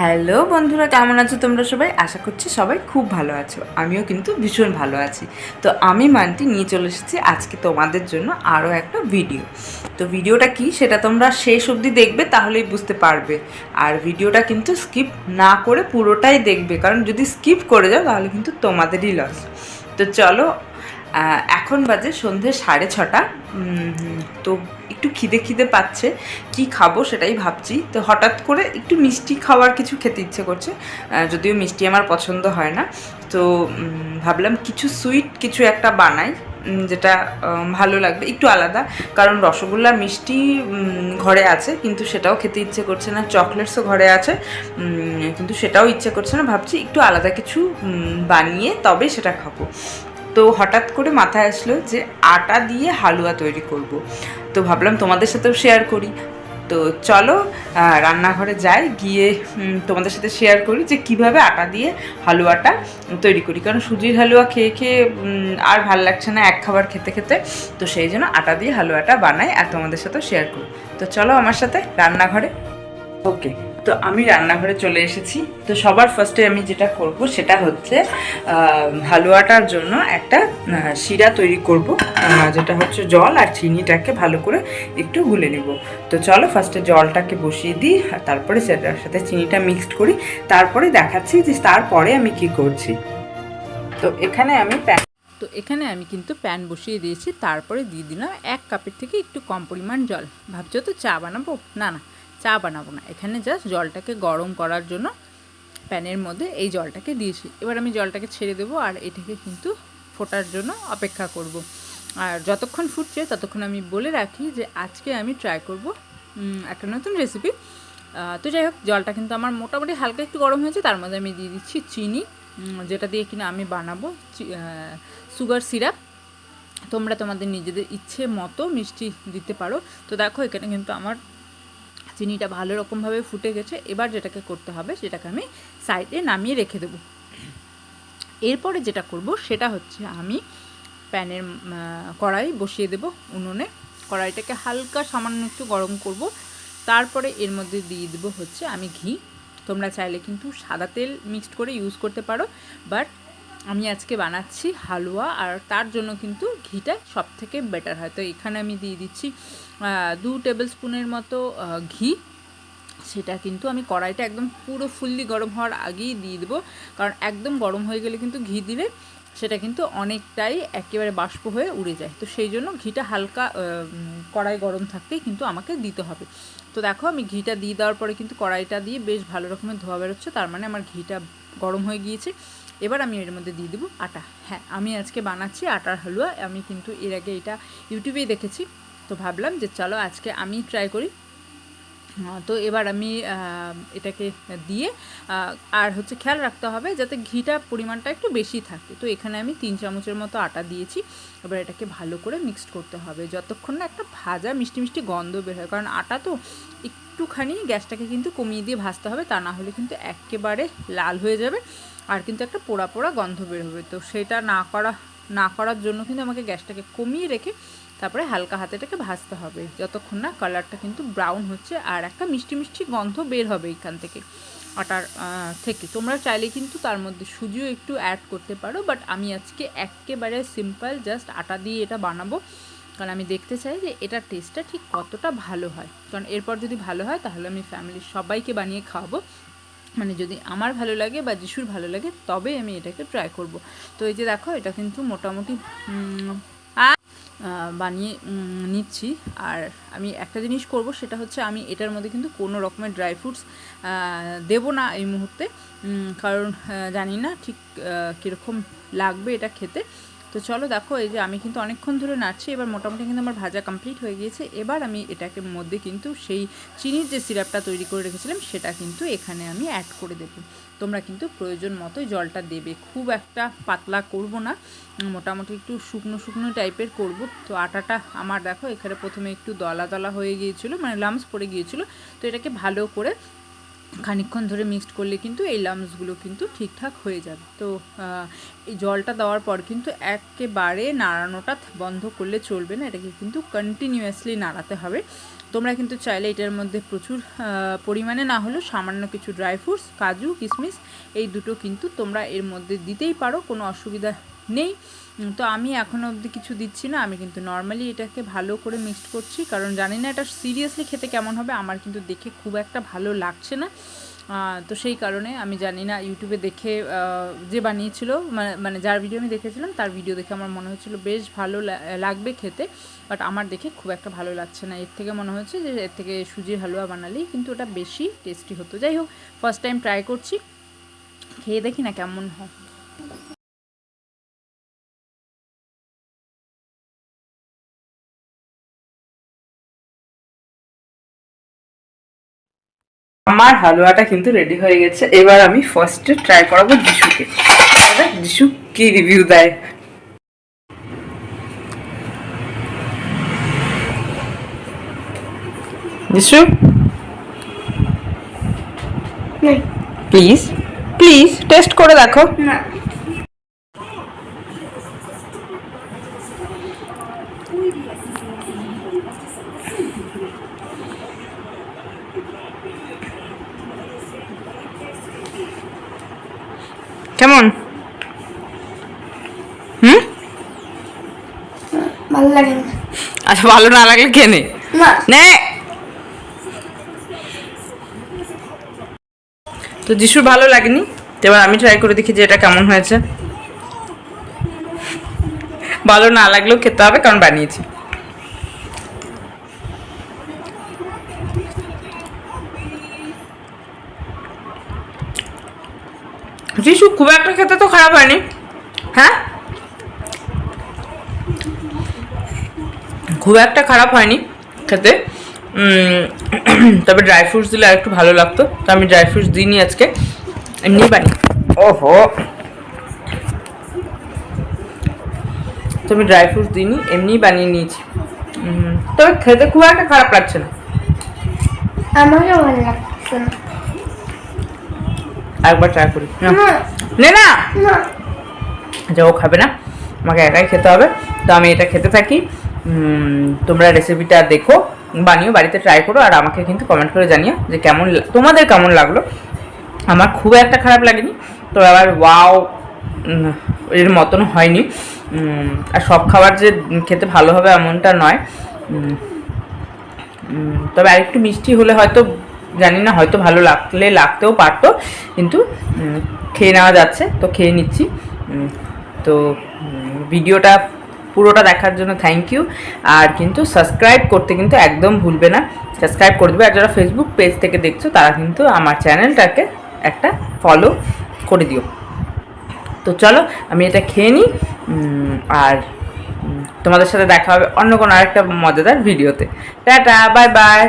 Hello বন্ধুরা, কেমন আছো তোমরা সবাই? আশা করছি সবাই খুব ভালো আছো। আমিও কিন্তু ভীষণ ভালো আছি। তো আমি মানটি নিয়ে চলে এসেছি আজকে তোমাদের জন্য আরও একটা ভিডিও। তো ভিডিওটা কি সেটা তোমরা শেষ অবধি দেখবে, তাহলেই বুঝতে পারবে। আর ভিডিওটা কিন্তু স্কিপ না করে পুরোটাই দেখবে, কারণ যদি স্কিপ করে যাও, তাহলে কিন্তু তোমাদেরই লস তো চলো এখন বাজে সন্ধে সাড়ে ছটা। তো একটু খিদে খিদে পাচ্ছে, কি খাব সেটাই ভাবছি। তো হঠাৎ করে একটু মিষ্টি খাওয়ার কিছু খেতে ইচ্ছে করছে যদিও মিষ্টি আমার পছন্দ হয় না। তো ভাবলাম কিছু সুইট কিছু একটা বানাই যেটা ভালো লাগবে, একটু আলাদা। কারণ রসগোল্লা, মিষ্টি ঘরে আছে, কিন্তু সেটাও খেতে ইচ্ছে করছে না। চকলেটসও ঘরে আছে কিন্তু সেটাও ইচ্ছে করছে না। ভাবছি একটু আলাদা কিছু বানিয়ে তবে সেটা খাব। তো হঠাৎ করে মাথায় আসলো যে আটা দিয়ে হালুয়া তৈরি করব। তো ভাবলাম তোমাদের সাথেও শেয়ার করি। তো চলো রান্নাঘরে যাই, গিয়ে তোমাদের সাথে শেয়ার করি যে কীভাবে আটা দিয়ে হালুয়াটা তৈরি করি। কারণ সুজির হালুয়া খেয়ে খেয়ে আর ভালো লাগছে না এক খাবার খেতে খেতে। তো সেই জন্য আটা দিয়ে হালুয়াটা বানাই আর তোমাদের সাথেও শেয়ার করি। তো চলো আমার সাথে রান্নাঘরে। ওকে তো আমি রান্নাঘরে চলে এসেছি। তো সবার ফার্স্টে আমি যেটা করব সেটা হচ্ছে হালুয়াটার জন্য একটা শিরা তৈরি করব। যেটা হচ্ছে জল আর চিনিটাকে ভালো করে একটু গুলে নিব। তো চলো ফার্স্টে জলটাকে বসিয়ে দিই, আর তারপরে সেটার সাথে চিনিটা মিক্সড করি। তারপরে দেখাচ্ছি যে তারপরে আমি কি করছি। তো এখানে আমি প্যান তো এখানে আমি কিন্তু প্যান বসিয়ে দিয়েছি। তারপরে দিয়ে দিলাম এক কাপের থেকে একটু কম পরিমাণ জল। ভাবছ তো চা বানাবো? না না। চা বানাবো না। এখানে জাস্ট জলটাকে গরম করার জন্য প্যানের মধ্যে এই জলটাকে দিয়েছি। এবার আমি জলটাকে ছেড়ে দেবো আর এটাকে কিন্তু ফোটার জন্য অপেক্ষা করব। আর যতক্ষণ ফুটছে ততক্ষণ আমি বলে রাখি যে আজকে আমি ট্রাই করব একটা নতুন রেসিপি তো যাই হোক, জলটা কিন্তু আমার মোটামুটি হালকা একটু গরম হয়েছে, তার মধ্যে আমি দিয়ে দিচ্ছি চিনি যেটা দিয়ে কিনা আমি বানাবো সুগার সিরাপ তোমরা তোমাদের নিজেদের ইচ্ছে মতো মিষ্টি দিতে পারো। তো দেখো, এখানে কিন্তু আমার চিনিটা ভালো রকমভাবে ফুটে গেছে, এবার যেটাকে করতে হবে সেটাকে আমি সাইডে নামিয়ে রেখে দেবো। এরপরে যেটা করব সেটা হচ্ছে আমি প্যানের কড়াই বসিয়ে দেব উনুনে। কড়াইটাকে হালকা সামান্য একটু গরম করব। তারপরে এর মধ্যে দিয়ে দেবো হচ্ছে আমি ঘি। তোমরা চাইলে কিন্তু সাদা তেল মিক্সড করে ইউজ করতে পারো বাট আমি আজকে বানাচ্ছি হালুয়া আর তার জন্য কিন্তু ঘিটা সব থেকে বেটার হয়। তো এখানে আমি দিয়ে দিচ্ছি দু টেবিল স্পুনের মতো ঘি। সেটা কিন্তু আমি কড়াইটা একদম পুরো ফুললি গরম হওয়ার আগেই দিয়ে দেবো। কারণ একদম গরম হয়ে গেলে কিন্তু ঘি দিলে সেটা কিন্তু অনেকটাই একেবারে বাষ্প হয়ে উড়ে যায়। তো সেই জন্য ঘিটা হালকা কড়াই গরম থাকতেই কিন্তু আমাকে দিতে হবে। তো দেখো আমি ঘিটা দিয়ে দেওয়ার পরে কিন্তু কড়াইটা দিয়ে বেশ ভালো রকমের ধোয়া বেরোচ্ছে। তার মানে আমার ঘিটা গরম হয়ে গিয়েছে। এবার আমি এর মধ্যে দিয়ে দেবো আটা। হ্যাঁ আমি আজকে বানাচ্ছি আটার হালুয়া। আমি কিন্তু এর আগে এটা ইউটিউবেই দেখেছি। তো ভাবলাম যে চলো আজকে আমি ট্রাই করি। তো এবার আমি এটাকে দিয়ে আর হচ্ছে খেয়াল রাখতে হবে যাতে ঘিটা পরিমাণটা একটু বেশি থাকে। তো এখানে আমি তিন চামচের মতো আটা দিয়েছি। এবার এটাকে ভালো করে মিক্সড করতে হবে। যতক্ষণ না একটা ভাজা মিষ্টি মিষ্টি গন্ধ বের হয়। কারণ আটা তো একটুখানি গ্যাসটাকে কিন্তু কমিয়ে দিয়ে ভাজতে হবে। তা না হলে কিন্তু একেবারে লাল হয়ে যাবে। আর কিন্তু একটা পোড়া পোড়া গন্ধ বের হবে। তো সেটা না করা, না করার জন্য কিন্তু আমাকে গ্যাসটাকে কমিয়ে রেখে তারপরে হালকা হাতে এটাকে ভাজতে হবে। যতক্ষণ না কালারটা কিন্তু ব্রাউন হচ্ছে আর একটা মিষ্টি মিষ্টি গন্ধ বের হবে এখান থেকে আটার থেকে। তোমরা চাইলে কিন্তু তার মধ্যে সুজিও একটু অ্যাড করতে পারো বাট আমি আজকে একেবারে সিম্পল জাস্ট আটা দিয়ে এটা বানাবো। কারণ আমি দেখতে চাই যে এটার টেস্টটা ঠিক কতটা ভালো হয়। কারণ এরপর যদি ভালো হয়, তাহলে আমি ফ্যামিলির সবাইকে বানিয়ে খাওয়াবো। মানে যদি আমার ভালো লাগে বা যিশুর ভালো লাগে, তবে আমি এটাকে ট্রাই করব। তো এই যে দেখো, এটা কিন্তু মোটামুটি বানিয়ে নিচ্ছি। আর আমি একটা জিনিস করব, সেটা হচ্ছে আমি এটার মধ্যে কিন্তু কোনো রকমের ড্রাই ফ্রুটস দেবো না এই মুহূর্তে। কারণ জানি না ঠিক কীরকম লাগবে এটা খেতে। তো চলো দেখো, এই যে আমি কিন্তু অনেকক্ষণ ধরে নাড়ছি এবার মোটামুটি কিন্তু আমার ভাজা কমপ্লিট হয়ে গিয়েছে। এবার আমি এটাকে মধ্যে কিন্তু সেই চিনির যে সিরাপটা তৈরি করে রেখেছিলাম, সেটা কিন্তু এখানে আমি অ্যাড করে দেবো। তোমরা কিন্তু প্রয়োজন মতোই জলটা দেবে। খুব একটা পাতলা করব না, মোটামুটি একটু শুকনো শুকনো টাইপের করব। তো আটাটা আমার দেখো, এখানে প্রথমে একটু দলা দলা হয়ে গিয়েছিল মানে লামস পড়ে গিয়েছিল। তো এটাকে ভালো করে খানিকক্ষণ ধরে মিক্সড করলে কিন্তু এই লামসগুলো কিন্তু ঠিকঠাক হয়ে যাবে। তো এই জলটা দেওয়ার পর কিন্তু একেবারে নাড়ানোটা বন্ধ করলে চলবে না, এটাকে কিন্তু কন্টিনিউয়াসলি নাড়াতে হবে। তোমরা কিন্তু চাইলে এটার মধ্যে প্রচুর পরিমাণে না হলেও সামান্য কিছু ড্রাই ফ্রুটস কাজু কিশমিশ এই দুটো কিন্তু তোমরা এর মধ্যে দিতেই পারো, কোনো অসুবিধা নেই। তো আমি এখনও অবধি কিছু দিচ্ছি না, আমি কিন্তু নর্মালি এটাকে ভালো করে মিক্সড করছি, কারণ জানি না এটা সিরিয়াসলি খেতে কেমন হবে, আমার কিন্তু দেখে খুব একটা ভালো লাগছে না। তো সেই কারণে আমি জানি না ইউটিউবে দেখে যে বানিয়েছিল মানে মানে যার ভিডিও আমি দেখেছিলাম, তার ভিডিও দেখে আমার মনে হচ্ছিল বেশ ভালো লাগবে খেতে বাট আমার দেখে খুব একটা ভালো লাগছে না। এর থেকে মনে হচ্ছে যে এর থেকে সুজির হালুয়া বানালেই কিন্তু ওটা বেশি টেস্টি হতো। যাই হোক ফার্স্ট টাইম ট্রাই করছি, খেয়ে দেখি না কেমন হয়। আমার হালুয়াটা কিন্তু রেডি হয়ে গেছে। এবার আমি ফার্স্টে ট্রাই করাবো যিশুকে। যিশু কি রিভিউ দেয়? যিশু? প্লিজ প্লিজ টেস্ট করে দেখো। না। কেমন? হুম? ভালো লাগে না। আচ্ছা ভালো না লাগলে খেয়ে নে। তো যিশুর ভালো লাগেনি এবার আমি ট্রাই করে দেখি যে এটা কেমন হয়েছে। ভালো না লাগলেও খেতে হবে কারণ বানিয়েছি। যিশু খুব একটা খেতে তো খারাপ হয়নি। হ্যাঁ? খুব একটা খারাপ হয়নি খেতে। তবে ড্রাই ফ্রুটস দিলে আরেকটু ভালো লাগতো। তো আমি ড্রাই ফ্রুটস দিইনি আজকে। এমনি বানি ওহো। তো আমি ড্রাই ফ্রুটস দিইনি এমনি বানিয়ে নিয়েছি। তবে খেতে খুব একটা খারাপ লাগছে না। আমারও ভালো লাগছে না। একবার ট্রাই করি। না। না। যে ও খাবে না। আমাকে একাই খেতে হবে। তো আমি এটা খেতে থাকি। তোমরা রেসিপিটা দেখো বানিও বাড়িতে ট্রাই করো আর আমাকে কিন্তু কমেন্ট করে জানিও যে কেমন তোমাদের কেমন লাগল। আমার খুব একটা খারাপ লাগেনি। তো আবার ওয়াও এর মতন হয়নি। আর সব খাবার যে খেতে ভালো হবে এমনটা নয়। তবে আরেকটু মিষ্টি হলে হয়তো জানি না, হয়তো ভালো লাগলে লাগতেও পারতো, কিন্তু খেয়ে নেওয়া যাচ্ছে, তো খেয়ে নিচ্ছি। তো ভিডিওটা পুরোটা দেখার জন্য থ্যাংক ইউ আর কিন্তু সাবস্ক্রাইব করতে কিন্তু একদম ভুলবে না। সাবস্ক্রাইব করে দেবে, আর যারা ফেসবুক পেজ থেকে দেখছ, তারা কিন্তু আমার চ্যানেলটাকে একটা ফলো করে দিও। তো চলো, আমি এটা খেয়ে নিই। আর তোমাদের সাথে দেখা হবে অন্য কোনো আরেকটা মজাদার ভিডিওতে। Tata bye bye